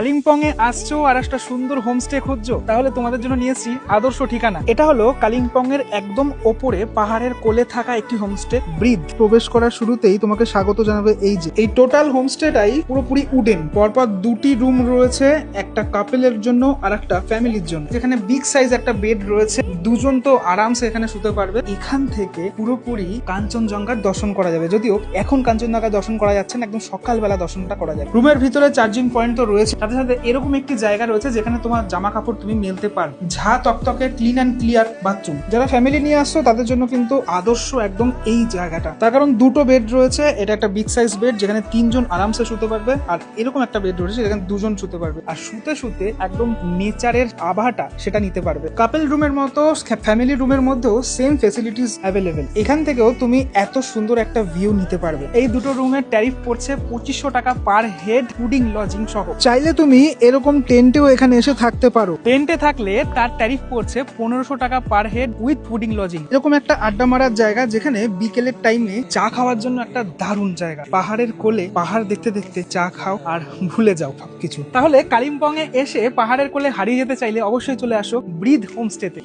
কালিম্পং এ আসছো আর একটা সুন্দর হোমস্টে খুঁজছো, তাহলে তোমাদের জন্য নিয়েছি আদর্শ ঠিকানা। এটা হলো কালিম্পং এর একদম ওপরে পাহাড়ের কোলে থাকা একটি হোমস্টে ব্রিদ। প্রবেশ করার শুরুতেই তোমাকে স্বাগত জানাবে এই যে, এই টোটাল হোমস্টেটাই পুরোপুরি উডেন পরপর দুটি রুম রয়েছে, একটা কাপেলের জন্য আর একটা ফ্যামিলির জন্য। যেখানে বিগ সাইজ একটা বেড রয়েছে, দুজন তো আরামসে এখানে শুতে পারবে। এখান থেকে পুরোপুরি কাঞ্চনজঙ্ঘার দর্শন করা যাবে। যদিও এখন কাঞ্চনজঙ্ঘা দর্শন করা যাচ্ছে না, একদম সকালবেলা দর্শনটা করা যাবে। রুমের ভিতরে চার্জিং পয়েন্ট তো রয়েছে। সাথে সাথে এরকম একটি জায়গা রয়েছে যেখানে তোমার জামা কাপড় তুমি মেলতে পারো ঝা তকতকে ক্লিন অ্যান্ড ক্লিয়ার বাথরুম যারা ফ্যামিলি নিয়ে আসছো, তাদের জন্য কিন্তু আদর্শ একদম এই জায়গাটা। তার কারণ দুটো বেড রয়েছে, এটা একটা বিগ সাইজ বেড যেখানে তিনজন আরামসে শুতে পারবে, আর এরকম একটা বেড রয়েছে যেখানে দুজন শুতে পারবে। আর শুতে শুতে একদম নেচারের আবহাটা সেটা নিতে পারবে। কাপেল রুমের মতো ফ্যামিলি রুমের মধ্যেও সেম ফেসিলিটিস অ্যাভেলেবেল এখান থেকেও তুমি এত সুন্দর একটা ভিউ নিতে পারবে। এই দুটো রুমের ট্যারিফ পড়ছে পঁচিশশো টাকা পার হেড ফুডিং লজিং সহ। চাইলে তুমি এরকম টেন্টেও এখানে এসে থাকতে পারো। টেন্টে থাকলে তার ট্যারিফ পড়ছে পনেরোশো টাকা per head with fooding lodging এরকম একটা আড্ডা মারার জায়গা যেখানে বিকেলের টাইমে চা খাওয়ার জন্য একটা দারুণ জায়গা। পাহাড়ের কোলে পাহাড় দেখতে দেখতে চা খাও আর ভুলে যাও সবকিছু। তাহলে কালিম্পং এ এসে পাহাড়ের কোলে হারিয়ে যেতে চাইলে অবশ্যই চলে আসো ব্রিদ হোমস্টেতে।